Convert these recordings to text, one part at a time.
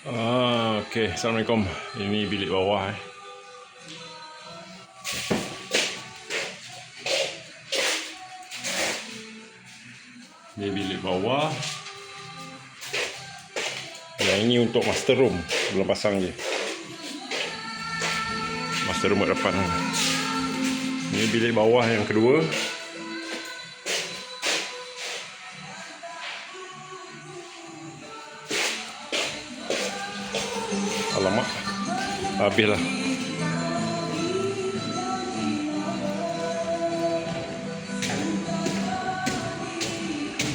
Ah, okay. Assalamualaikum. Ini bilik bawah eh. Ini bilik bawah. Yang ini untuk master room. Belum pasang je. Master room kat depan. Ini bilik bawah yang kedua. Alamak. Habislah.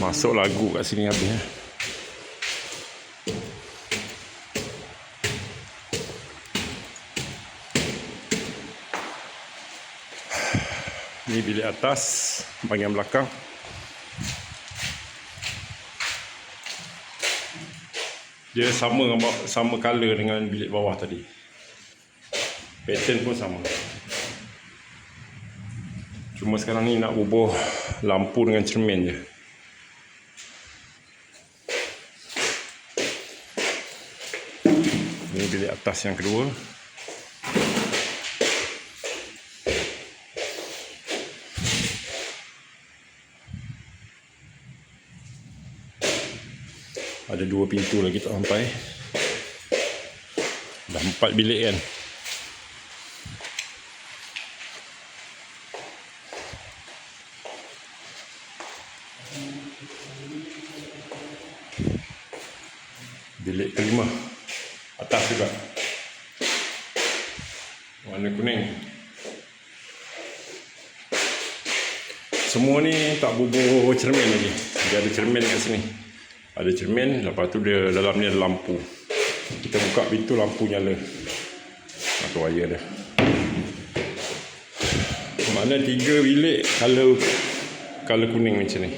Masuk lagu kat sini habis eh. Ni bilik atas bahagian belakang. Dia sama sama color dengan bilik bawah tadi. Pattern pun sama. Cuma sekarang ni nak bubuh lampu dengan cermin je. Ini bilik atas yang kedua. Ada dua pintu lagi tak sampai. Dah empat bilik kan. Bilik kelima. Atas juga. Warna kuning. Semua ni tak bubuh cermin lagi. Dia ada cermin kat sini. Ada cermin, lepas tu dia dalam ni ada lampu. Kita buka pintu lampu nyala. Atau wire dia. Mana tiga bilik color color kuning macam ni.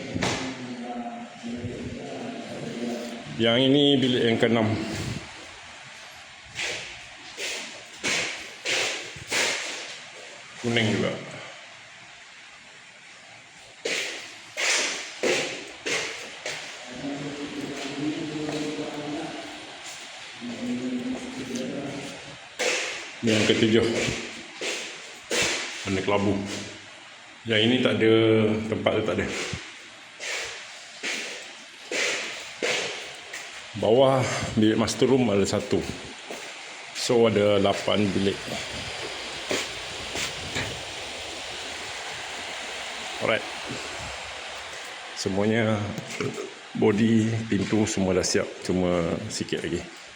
Yang ini bilik yang keenam. Kuning juga. Yang ketujuh. Warna kelabu. Yang ini tak ada tempat dia tak ada. Bawah bilik master room ada satu. So ada lapan bilik. Alright. Semuanya body, pintu semua dah siap. Cuma sikit lagi.